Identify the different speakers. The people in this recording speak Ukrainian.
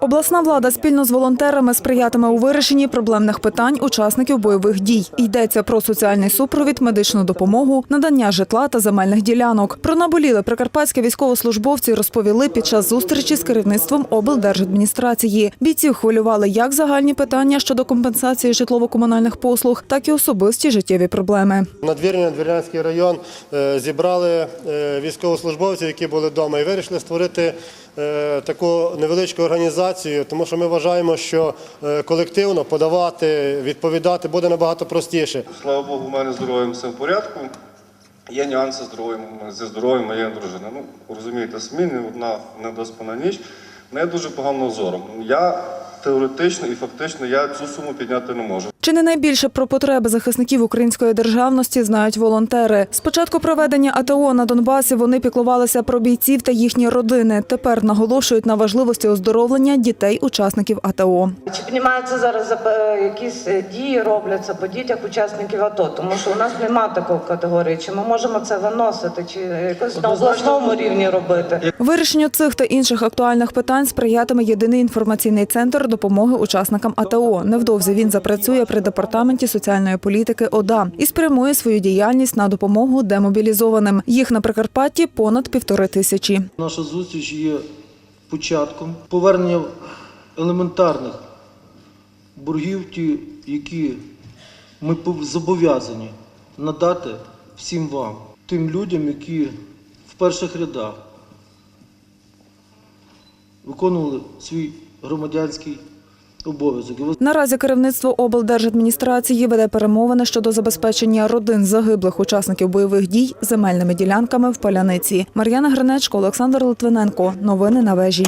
Speaker 1: Обласна влада спільно з волонтерами сприятиме у вирішенні проблемних питань учасників бойових дій. Йдеться про соціальний супровід, медичну допомогу, надання житла та земельних ділянок. Про наболіле прикарпатські військовослужбовці розповіли під час зустрічі з керівництвом облдержадміністрації. Бійців хвилювали як загальні питання щодо компенсації житлово-комунальних послуг, так і особисті життєві проблеми.
Speaker 2: Надвірні, Надвірнянський район е, зібрали е, військовослужбовців, які були вдома, і вирішили створити таку невеличку організацію, тому що ми вважаємо, що е, колективно подавати, відповідати буде набагато простіше.
Speaker 3: Слава Богу, у мене здоров'ям все в порядку. Є нюанси зі здоров'ям моєї дружини. Ну, розумієте, самі одна недоспана ніч. Не дуже погано зором. Я теоретично і фактично я цю суму підняти не можу.
Speaker 1: Чи не найбільше про потреби захисників української державності знають волонтери? З початку проведення АТО на Донбасі вони піклувалися про бійців та їхні родини. Тепер наголошують на важливості оздоровлення дітей-учасників АТО.
Speaker 4: Чи піднімаються зараз е, якісь е, дії робляться по дітях учасників АТО? Тому що у нас немає такої категорії. Чи ми можемо це виносити, чи якось на обласному рівні робити?
Speaker 1: Вирішенню цих та інших актуальних питань сприятиме єдиний інформаційний центр допомоги учасникам АТО. Невдовзі він запрацює при департаменті соціальної політики ОДА і спрямує свою діяльність на допомогу демобілізованим. Їх на Прикарпатті понад півтори тисячі.
Speaker 5: Наша зустріч є початком повернення елементарних боргів, ті, які ми зобов'язані надати всім вам, тим людям, які в перших рядах виконували свій громадянський обов'язок.
Speaker 1: Наразі керівництво облдержадміністрації веде перемовини щодо забезпечення родин загиблих учасників бойових дій земельними ділянками в Поляниці. Мар'яна Гринечко, Олександр Литвиненко. Новини на вежі.